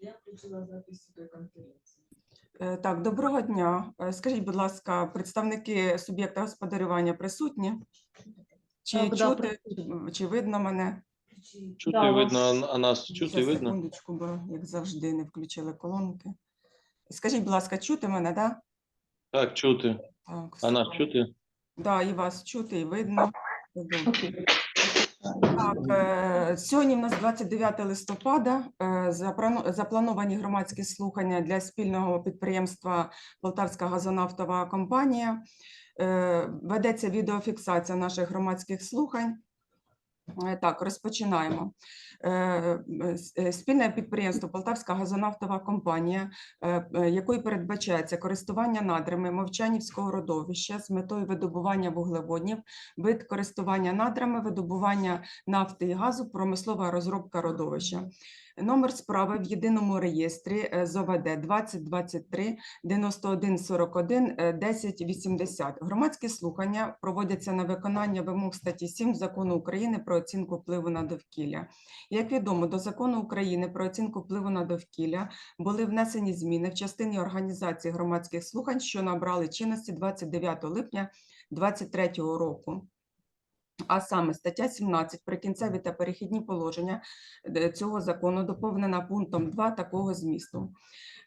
Я включила запис до конференції. Е, Так, доброго дня. Е, Скажіть, будь ласка, представники суб'єкта господарювання присутні? Чи Так, да, чути, чи видно мене? Чути Да, видно, а- а нас чути видно? Секундочку, бо як завжди не включили колонки. Скажіть, будь ласка, чути мене, да? Так, чути. Так, А нас супер. чути? Да, і вас чути, і видно. Добре. Окей. Так, е, сьогодні в нас 29 листопада. е, Заплановані громадські слухання для спільного підприємства Полтавська газонафтова компанія. Е, Ведеться відеофіксація наших громадських слухань. Е, Так, розпочинаємо. Е, е, Спільне підприємство Полтавська газонафтова компанія, якою передбачається користування надрами Мовчанівського родовища з метою видобування вуглеводнів, вид користування надрами, видобування нафти і газу, промислова розробка родовища. Номер справи в єдиному реєстрі е, з ОВД 2023 9141 е, 1080. Громадські слухання проводяться на виконання вимог статті 7 Закону України про оцінку впливу на довкілля. Як відомо, до Закону України про оцінку впливу на довкілля були внесені зміни в частині організації громадських слухань, що набрали чинності 29 липня 2023 року. А саме стаття 17 прикінцеві та перехідні положення е, цього закону доповнена пунктом 2 такого змісту.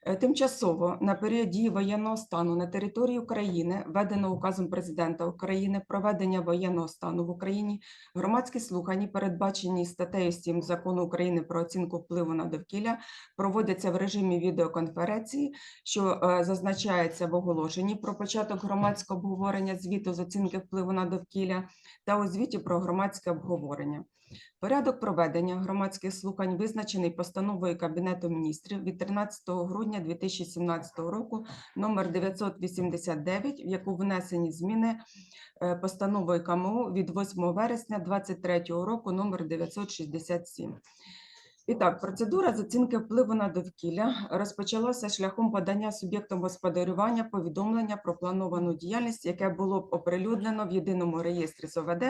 Е, Тимчасово на період дії воєнного стану на території України введено указом президента України проведення воєнного стану в Україні громадські слухання, передбачені статтею 7 закону України про оцінку впливу на довкілля, проводяться в режимі відеоконференції, що е, зазначається в оголошенні про початок громадського обговорення звіту з оцінки впливу на довкілля та у звіті про громадське обговорення. Порядок проведення громадських слухань визначений постановою Кабінету міністрів від 13 грудня 2017 року номер 989, в яку внесені зміни е, постановою КМУ від 8 вересня 2023 року номер 967. І так, процедура з оцінки впливу на довкілля розпочалася шляхом подання суб'єктом господарювання повідомлення про плановану діяльність, яке було оприлюднено в єдиному реєстрі з ОВД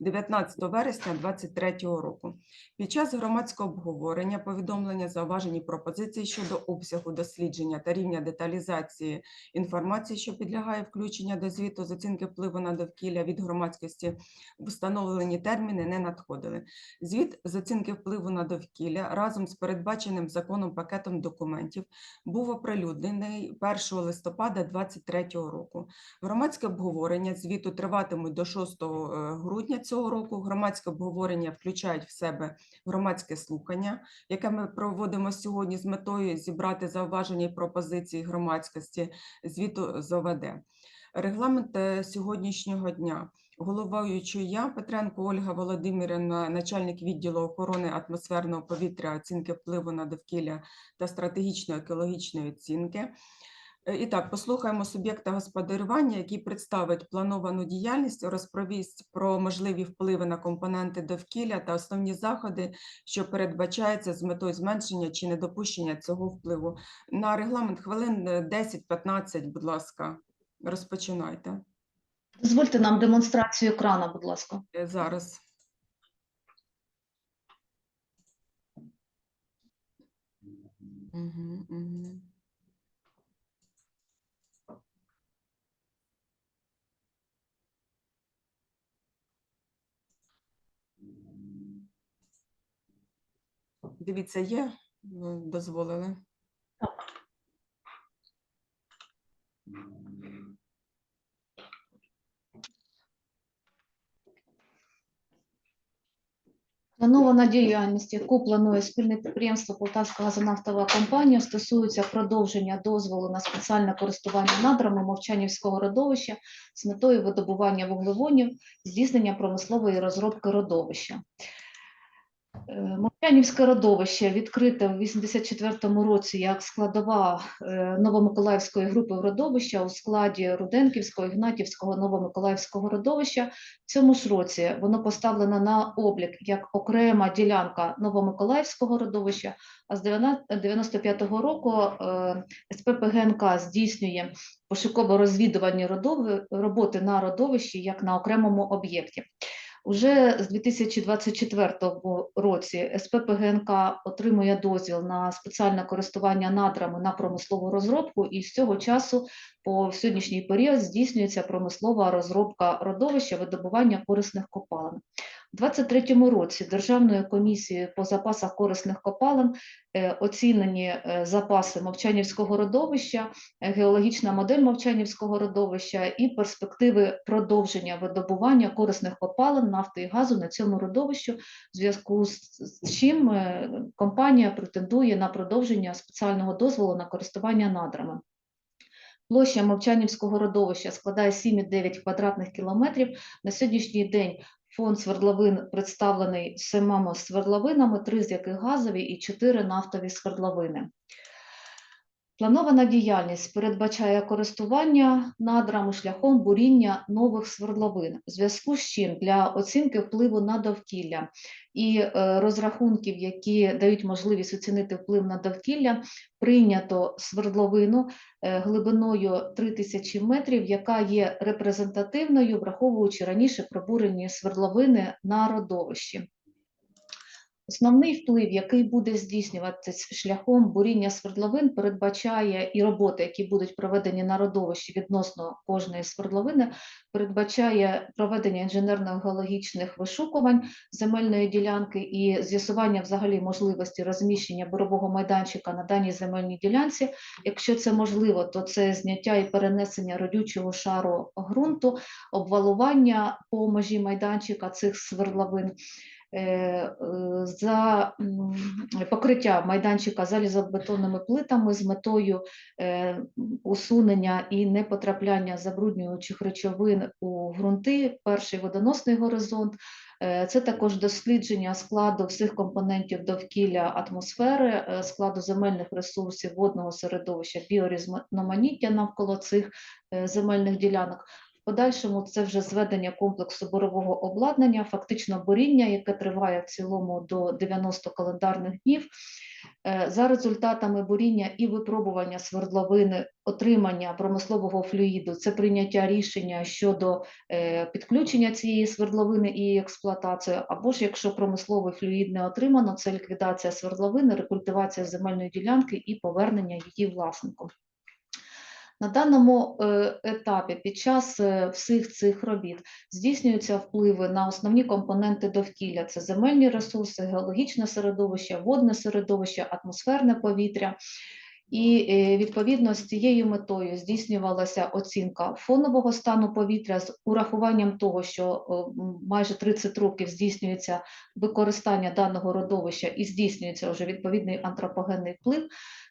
19 вересня 2023 року. Під час громадського обговорення повідомлення зауважені пропозиції щодо обсягу дослідження та рівня деталізації інформації, що підлягає включення до звіту з оцінки впливу на довкілля від громадськості встановлені терміни не надходили. Звіт з оцінки впливу на довкілля разом з передбаченим законом пакетом документів був оприлюднений 1 листопада 2023 року. Громадське обговорення звіту триватимуть до 6 е, грудня цього року. Громадське обговорення включають в себе громадське слухання, яке ми проводимо сьогодні з метою зібрати зауваження і пропозиції громадськості звіту з ОВД. Регламент е, сьогоднішнього дня. Головуючою я, Петренко Ольга Володимирівна, начальник відділу охорони атмосферного повітря, оцінки впливу на довкілля та стратегічної екологічної оцінки. Е, І так, послухаємо суб'єкта господарювання, який представить плановану діяльність, розповість про можливі впливи на компоненти довкілля та основні заходи, що передбачаються з метою зменшення чи недопущення цього впливу. На регламент хвилин е, 10-15, будь ласка, розпочинайте. Дозвольте нам демонстрацію екрана, будь ласка. Е, Зараз. Дивіться, є, Ви дозволили. Планована діяльність, яку планує спільне підприємство Полтавська газонафтова компанія, стосується продовження дозволу на спеціальне користування надрами Мовчанівського родовища з метою видобування вуглеводнів, здійснення промислової розробки родовища. Е, Мовчанівське родовище відкрите в 84-му році як складова е, Новомиколаївської групи родовища у складі Руденківського, Ігнатівського, Новомиколаївського родовища. В цьому ж році воно поставлено на облік як окрема ділянка Новомиколаївського родовища, а з 95-го року е, СП здійснює пошуково-розвідувальні родови- роботи на родовищі як на окремому об'єкті. Уже з 2024 році СП ПГНК отримує дозвіл на спеціальне користування надрами на промислову розробку, і з цього часу по сьогоднішній період здійснюється промислова розробка родовища видобування корисних копалин. У 2023 році Державною комісією по запасах корисних копалин е, оцінені е, запаси Мовчанівського родовища, е, геологічна модель Мовчанівського родовища і перспективи продовження видобування корисних копалин, нафти і газу на цьому родовищу, в зв'язку з чим компанія претендує на продовження спеціального дозволу на користування надрами. Площа Мовчанівського родовища складає 7,9 квадратних кілометрів. На сьогоднішній день фонд свердловин представлений семома свердловинами, три з яких газові і чотири нафтові свердловини. Планована діяльність передбачає користування надрами шляхом буріння нових свердловин, в зв'язку з чим для оцінки впливу на довкілля і е, розрахунків, які дають можливість оцінити вплив на довкілля, прийнято свердловину е, глибиною 3000 метрів, яка є репрезентативною, враховуючи раніше пробурені свердловини на родовищі. Основний вплив, який буде здійснюватися шляхом буріння свердловин, передбачає і роботи, які будуть проведені на родовищі відносно кожної свердловини, передбачає проведення інженерно-геологічних вишукувань земельної ділянки і з'ясування взагалі можливості розміщення бурового майданчика на даній земельній ділянці. Якщо це можливо, то це зняття і перенесення родючого шару ґрунту, обвалування по межі майданчика цих свердловин. Е, е, за покриття майданчика залізобетонними плитами з метою е, усунення і непотрапляння забруднюючих речовин у ґрунти, перший водоносний горизонт. Це також дослідження складу всіх компонентів довкілля атмосфери, складу земельних ресурсів водного середовища, біорізноманіття навколо цих земельних ділянок. Подальшому це вже зведення комплексу борового обладнання, фактично боріння, яке триває в цілому до 90 календарних днів. Е, За результатами буріння і випробування свердловини, отримання промислового флюїду, це прийняття рішення щодо е, підключення цієї свердловини і її експлуатацію, або ж якщо промисловий флюїд не отримано, це ліквідація свердловини, рекультивація земельної ділянки і повернення її власнику. На даному е, етапі під час е, всіх цих робіт здійснюються впливи на основні компоненти довкілля: це земельні ресурси, геологічне середовище, водне середовище, атмосферне повітря. І е, відповідно з цією метою здійснювалася оцінка фонового стану повітря з урахуванням того, що майже 30 років здійснюється використання даного родовища і здійснюється вже відповідний антропогенний вплив.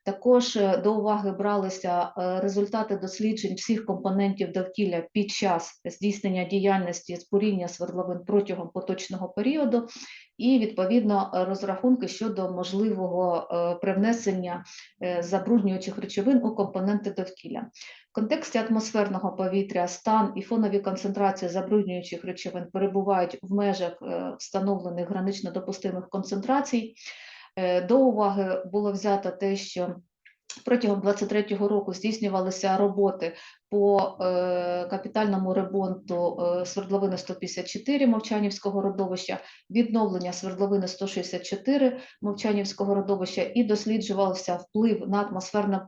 Також е, до уваги бралися е, результати досліджень всіх компонентів довкілля під час здійснення діяльності з буріння свердловин протягом поточного періоду, і відповідно розрахунки щодо можливого е, привнесення забруднюючих речовин у компоненти довкілля. В контексті атмосферного повітря стан і фонові концентрації забруднюючих речовин перебувають в межах встановлених гранично допустимих концентрацій. Е, До уваги було взято те, що протягом 23-го року здійснювалися роботи по е, капітальному ремонту е, свердловини 154 Мовчанівського родовища, відновлення свердловини 164 Мовчанівського родовища і досліджувався вплив на атмосферне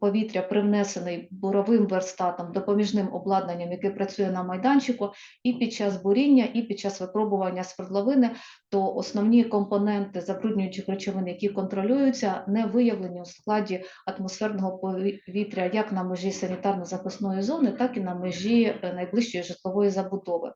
повітря, привнесений буровим верстатом, допоміжним обладнанням, яке працює на майданчику, і під час буріння, і під час випробування свердловини, то основні компоненти забруднюючих речовин, які контролюються, не виявлені у складі атмосферного повітря як на межі санітарно-захисної зони, так і на межі е, найближчої житлової забудови.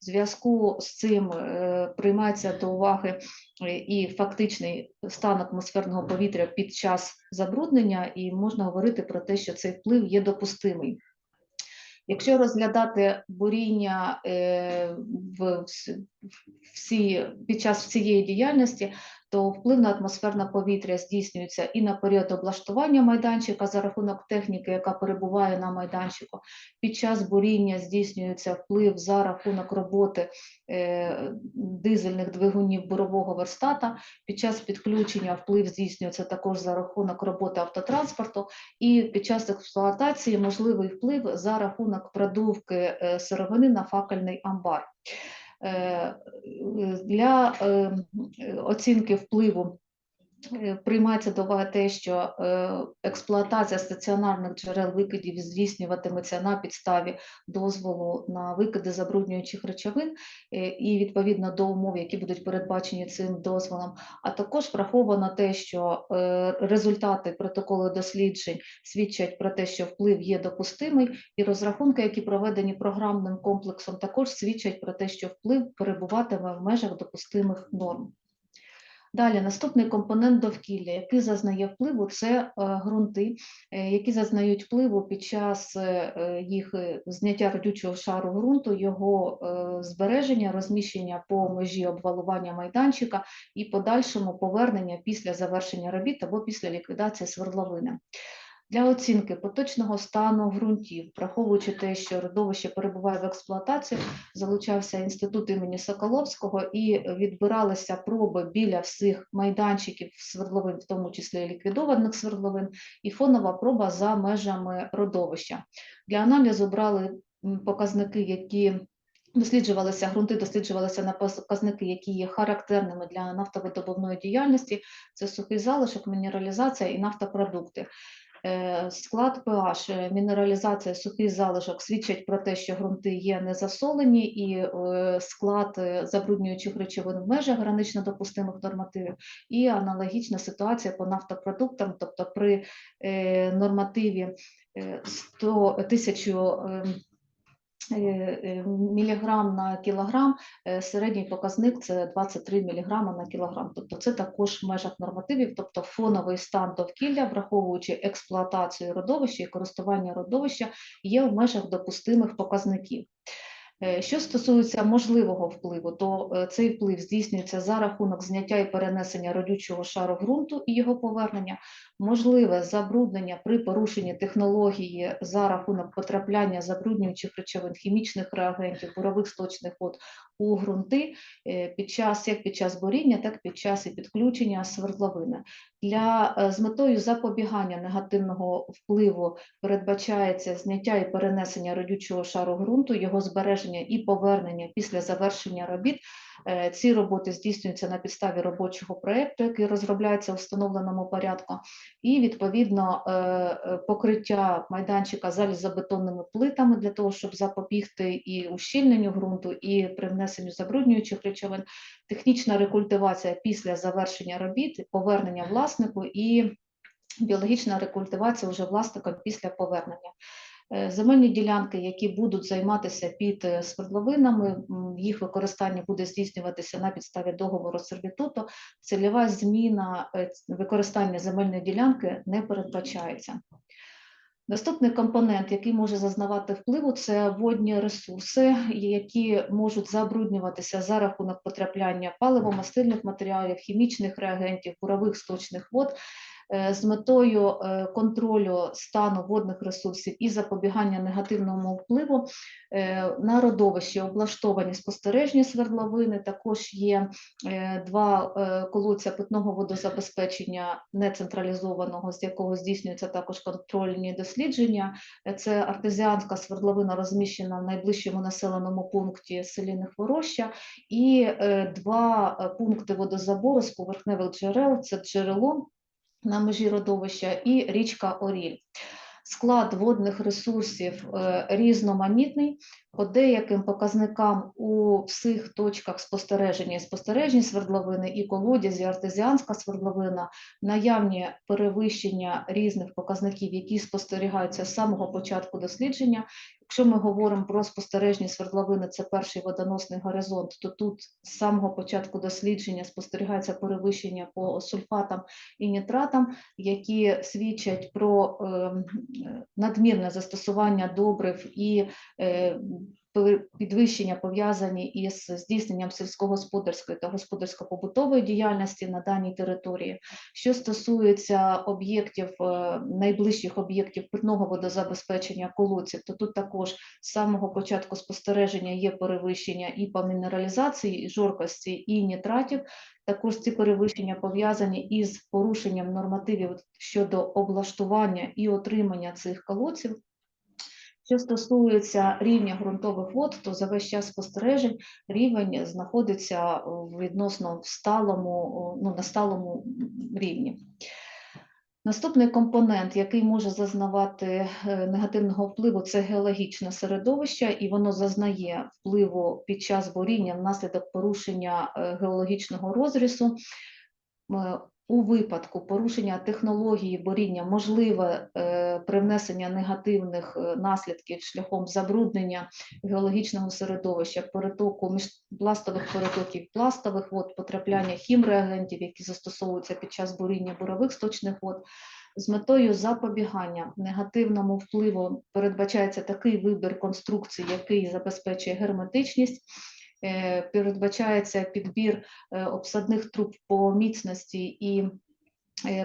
В зв'язку з цим е, приймається до уваги е, і фактичний стан атмосферного повітря під час забруднення, і можна говорити про те, що цей вплив є допустимий. Якщо розглядати буріння в всі, під час цієї діяльності, то вплив на атмосферне повітря здійснюється і на період облаштування майданчика за рахунок техніки, яка перебуває на майданчику. Під час буріння здійснюється вплив за рахунок роботи е, дизельних двигунів бурового верстата. Під час підключення вплив здійснюється також за рахунок роботи автотранспорту, і під час експлуатації можливий вплив за рахунок продувки е, сировини на факельний амбар. Е, Для е, оцінки впливу е, приймається до уваги те, що е, експлуатація стаціонарних джерел викидів здійснюватиметься на підставі дозволу на викиди забруднюючих речовин е, і відповідно до умов, які будуть передбачені цим дозволом. А також враховано те, що е, результати протоколу досліджень свідчать про те, що вплив є допустимий, і розрахунки, які проведені програмним комплексом, також свідчать про те, що вплив перебуватиме в межах допустимих норм. Далі наступний компонент довкілля, який зазнає впливу, це е, ґрунти, е, які зазнають впливу під час е, їх зняття родючого шару ґрунту, його збереження, розміщення по межі обвалування майданчика і подальшому повернення після завершення робіт або після ліквідації свердловини. Для оцінки поточного стану ґрунтів, враховуючи те, що родовище перебуває в експлуатації, залучався інститут імені Соколовського і відбиралися проби біля всіх майданчиків свердловин, в тому числі ліквідованих свердловин, і фонова проба за межами родовища. Для аналізу брали показники, які досліджувалися, ґрунти досліджувалися на показники, які є характерними для нафтовидобувної діяльності. Це сухий залишок, мінералізація і нафтопродукти. Е, Склад pH, е, мінералізація, сухих залишок свідчать про те, що ґрунти є незасолені, і е, склад забруднюючих речовин в межах гранично допустимих нормативів, і аналогічна ситуація по нафтопродуктам, тобто при нормативі е, 100 тисячу ем, міліграм на кілограм, е, середній показник це 23 міліграма на кілограм. Тобто це також в межах нормативів, тобто фоновий стан довкілля, враховуючи експлуатацію родовища і користування родовища, є в межах допустимих показників. Е, Що стосується можливого впливу, то е, цей вплив здійснюється за рахунок зняття і перенесення родючого шару ґрунту і його повернення, можливе забруднення при порушенні технології за рахунок потрапляння забруднюючих речовин, хімічних реагентів, бурових сточних вод у ґрунти е, під час як під час боріння, так і під час і підключення свердловини. Для е, з метою запобігання негативного впливу передбачається зняття і перенесення родючого шару ґрунту, його збереження і повернення після завершення робіт. Е, Ці роботи здійснюються на підставі робочого проєкту, який розробляється у встановленому порядку, і відповідно е, е, покриття майданчика залізобетонними плитами для того, щоб запобігти і ущільненню ґрунту, і при внесенню забруднюючих речовин, технічна рекультивація після завершення робіт, повернення власнику і біологічна рекультивація вже власником після повернення. Земельні ділянки, які будуть займатися під свердловинами, їх використання буде здійснюватися на підставі договору сервітуту. Цільова зміна е, використання земельної ділянки не передбачається. Наступний компонент, який може зазнавати впливу, це водні ресурси, які можуть забруднюватися за рахунок потрапляння паливо-мастильних матеріалів, хімічних реагентів, бурових сточних вод. Е, З метою е, контролю стану водних ресурсів і запобігання негативному впливу е, на родовищі облаштовані спостережні свердловини. Також є два колодця питного водозабезпечення нецентралізованого, з якого здійснюються також контрольні дослідження. Це артезіанська свердловина, розміщена в найближчому населеному пункті селі Нехвороща, і два пункти водозабору з поверхневих джерел. Це джерело на межі родовища і річка Оріль. Склад водних ресурсів е, різноманітний. По деяким показникам у всіх точках спостереження, і спостережні свердловини, і колодязі, і артезіанська свердловина, наявні перевищення різних показників, які спостерігаються з самого початку дослідження. Якщо ми говоримо про спостережні свердловини, це перший водоносний горизонт, то тут з самого початку дослідження спостерігається перевищення по сульфатам і нітратам, які свідчать про ем, надмірне застосування добрив і е, підвищення пов'язані із здійсненням сільськогосподарської та господарсько-побутової діяльності на даній території. Що стосується об'єктів, е, найближчих об'єктів питного водозабезпечення колодців, то тут також з самого початку спостереження є перевищення і по мінералізації, і жоркості, і нітратів. Також ці перевищення пов'язані із порушенням нормативів щодо облаштування і отримання цих колодців. Що стосується рівня ґрунтових вод, то за весь час спостережень рівень знаходиться в відносно в сталому, ну, на сталому рівні. Наступний компонент, який може зазнавати е, негативного впливу, це геологічне середовище, і воно зазнає впливу під час буріння внаслідок порушення е, геологічного розрісу. У випадку порушення технології буріння можливе е, привнесення негативних е, наслідків шляхом забруднення геологічного середовища, перетоку міжпластових перетоків пластових вод, потрапляння хімреагентів, які застосовуються під час буріння бурових сточних вод. З метою запобігання негативному впливу передбачається такий вибір конструкцій, який забезпечує герметичність. Е, Передбачається підбір е, обсадних труб по міцності і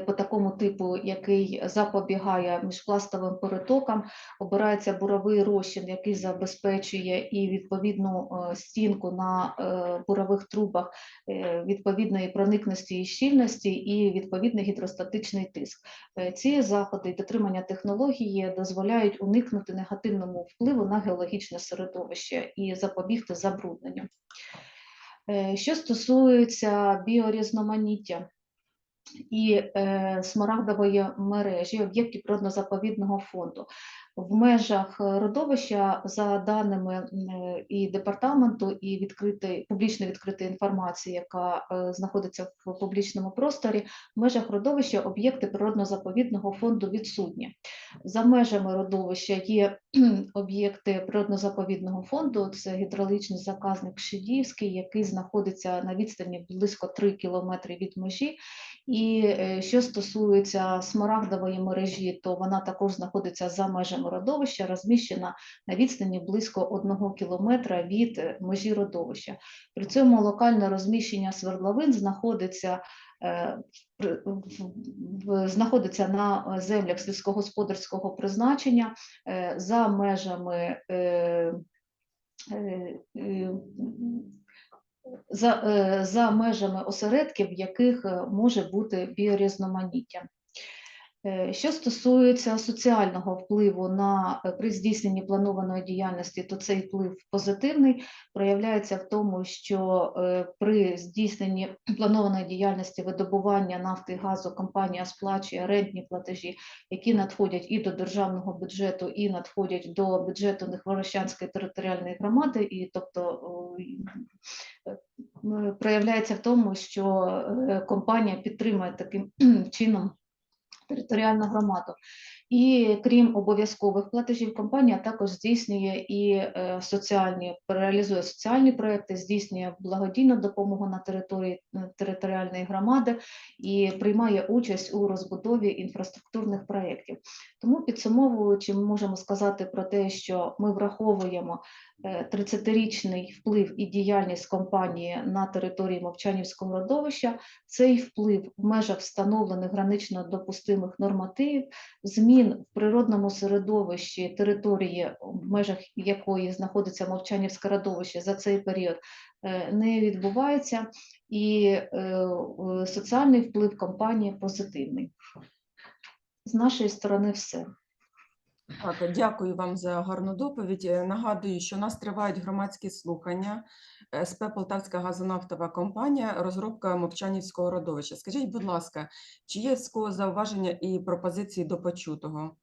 по такому типу, який запобігає міжпластовим перетокам. Обирається буровий розчин, який забезпечує і відповідну е, стінку на е, бурових трубах е, відповідної проникності і щільності, і відповідний гідростатичний тиск. Е, Ці заходи і дотримання технології дозволяють уникнути негативному впливу на геологічне середовище і запобігти забрудненню. Е, Що стосується біорізноманіття і е, смарагдової мережі об'єктів природно-заповідного фонду, в межах е, родовища, за даними е, і департаменту, і відкритої публічно відкритої інформації, яка е, знаходиться в публічному просторі, в межах родовища об'єкти природно-заповідного фонду відсутні. За межами родовища є об'єкти природно-заповідного фонду. Це гідрологічний заказник Шидівський, який знаходиться на відстані близько 3 кілометри від межі. І що стосується смарагдової мережі, то вона також знаходиться за межами родовища, розміщена на відстані близько 1 кілометра від е, межі родовища. При цьому локальне розміщення свердловин знаходиться е, знаходиться на е, землях сільськогосподарського призначення за межами за, за межами осередків, в яких може бути біорізноманіття. Е, Що стосується соціального впливу на е, при здійсненні планованої діяльності, то цей вплив позитивний. Проявляється в тому, що е, при здійсненні планованої діяльності видобування нафти і газу компанія сплачує рентні платежі, які надходять і до державного бюджету, і надходять до бюджету Нехворощанської територіальної громади, і тобто проявляється в тому, що компанія підтримує таким чином територіальну громаду. І крім обов'язкових платежів, компанія також здійснює і е, соціальні, реалізує соціальні проекти, здійснює благодійну допомогу на території е, територіальної громади і приймає участь у розбудові інфраструктурних проєктів. Тому підсумовуючи, ми можемо сказати про те, що ми враховуємо е, 30-річний вплив і діяльність компанії на території Мовчанівського родовища, цей вплив в межах встановлених гранично допустимих нормативів, змін в природному середовищі території, в межах якої знаходиться Мовчанівське родовище за цей період, е, не відбувається, і е, соціальний вплив компанії позитивний. З нашої сторони все. Так, дякую вам за гарну доповідь. Е, Нагадую, що у нас тривають громадські слухання. СП Полтавська газонафтова компанія, розробка Мовчанівського родовища. Скажіть, будь ласка, чи є з кого зауваження і пропозиції до почутого?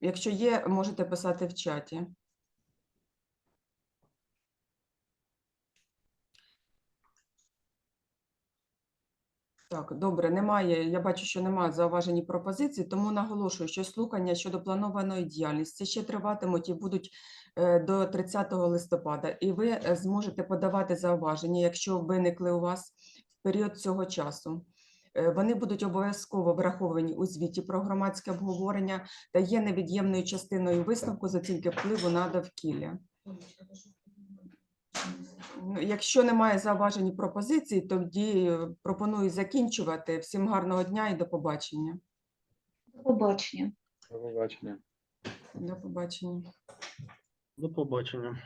Якщо є, можете писати в чаті. Так, добре, немає. Я бачу, що немає зауважень і пропозицій, тому наголошую, що слухання щодо планованої діяльності ще триватимуть і будуть е, до 30 листопада, і ви е, зможете подавати зауваження, якщо виникли у вас в період цього часу. Е, Вони будуть обов'язково враховані у звіті про громадське обговорення та є невід'ємною частиною висновку за тільки впливу на довкілля. Якщо немає зауважень і пропозицій, тоді е, пропоную закінчувати. Всім гарного дня і до побачення. До побачення. До побачення. До побачення. До побачення.